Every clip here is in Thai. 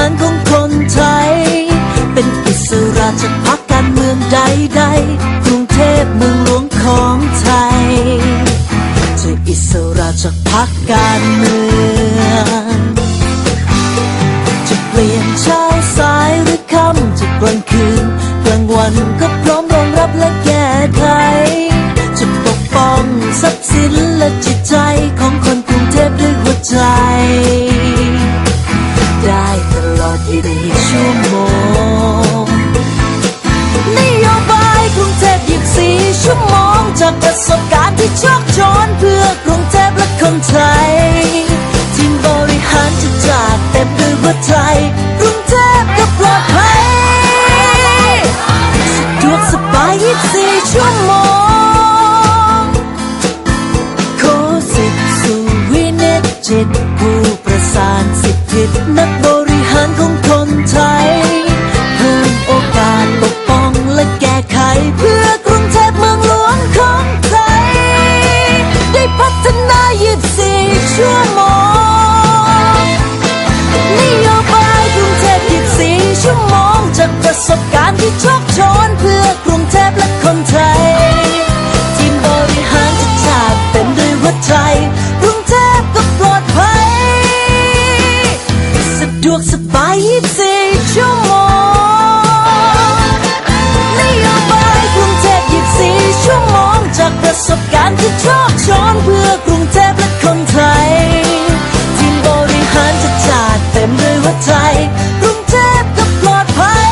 หารของคนไทย เป็นอิสระจากพรรคการเมืองใดๆกรุงเทพเมืองหลวงของไทยจะอิสระจากพรรคการเมืองจะเปลี่ยนเช้าสายหรือค่ำจะกลางคืนกลางวันก็พร้อมรองรับและแก้ไขจะปกป้องทรัพย์สินและจิตใจของคนกรุงเทพด้วยหัวใจ จิตผู้ประสานสิทธินักบริหารของคนไทย เพิ่มโอกาสปกป้องและแก้ไขเพื่อกรุงเทพเมืองหลวงของไทย ได้พัฒนา24ชั่วโมงนโยบายกรุงเทพ24ชั่วโมงจากประสบ สบการณ์ที่ชอบช้อนเพื่อกรุงเทพและคนไทย ทีมบริหารจะจัดเต็มด้วยหัวใจกรุงเทพก็ปลอดภัย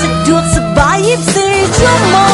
สะดวกสบาย 24 ชั่วโมง